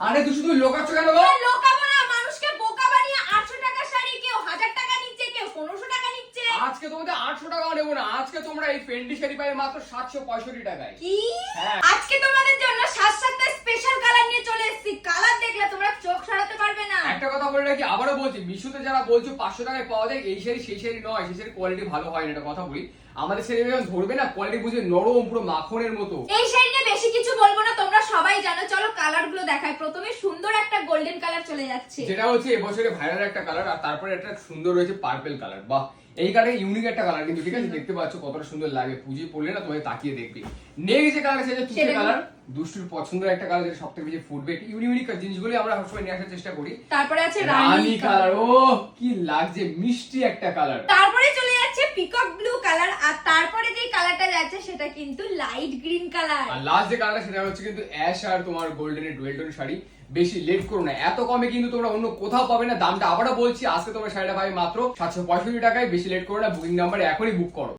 আরে তুই শুধু লোকাচ্ছ কেন গো? লোকাবো না মানুষকে বোকা বানিয়ে 800 টাকা শাড়ি কেউ 1000 টাকা নিচ্ছে কেউ 1500 টাকা নিচ্ছে। আজকে তোমাদের আটশো টাকাও নেব না আজকে তোমরা এই ফেন্ডি শাড়ি পাবে মাত্র সাতশো পঁয়ষট্টি টাকায়। কি? হ্যাঁ। আজকে তোমাদের জন্য সাত সাতটা স্পেশাল কালার নিয়ে চলে এসেছি। কালার দেখলে তোমরা চোখ সরাতে পারবে না। একটা কথা বলে রাখি আবারও বলছি মিশুতে যারা বলছো পাঁচশো টাকায় পাওয়া যায় এই শাড়ি সেই শাড়ি নয় সেই শাড়ি কোয়ালিটি ভালো হয় না এটা কথা বলি। আমাদের শাড়ি যখন ধরবে না কোয়ালিটি বুঝে নরম পুরো মাখনের মতো। এই শাড়ি নিয়ে বেশি কিছু বলব না তোমরা সবাই জানো চলো দেখাই প্রথমে সুন্দর একটা গোল্ডেন কালার চলে যাচ্ছে। যেটা হচ্ছে এবছরে ভাইরাল একটা কালার আর তারপরে একটা সুন্দর রয়েছে পার্পেল কালার বাহ এই কালার ইউনিক একটা কালার কিন্তু ঠিক আছে? দেখতে পাচ্ছ কতটা সুন্দর লাগে। পুজো পড়লে না তোমায় তাকিয়ে দেখবে। নেক্সট যে কালার সেটা তুতে কালার দুষ্টুর পছন্দের একটা কালার যেটা সবথেকে বেশি ফুটবে। ইউনিক জিনিসগুলো আমরা সবসময় নিয়ে আসার চেষ্টা করি। তারপরে আছে রানী কালার ও কি লাগছে মিষ্টি একটা কালার তারপরে চলে যাচ্ছে পিকক ব্লু কালার আর কালারটা সেটা কিন্তু লাইট গ্রিন কালার আর লাস্ট যে কালারটা সেটা হচ্ছে কিন্তু অ্যাশ আর তোমার গোল্ডেনের ডুয়েল টোন শাড়ি। বেশি লেট করো না। এত কমে কিন্তু তোমরা অন্য কোথাও পাবে না। দামটা আবারও বলছি, আজকে তোমরা শাড়িটা পাবে মাত্র সাতশো পঁয়ষট্টি টাকায়। বেশি লেট করো না বুকিং নাম্বার এখনই বুক করো।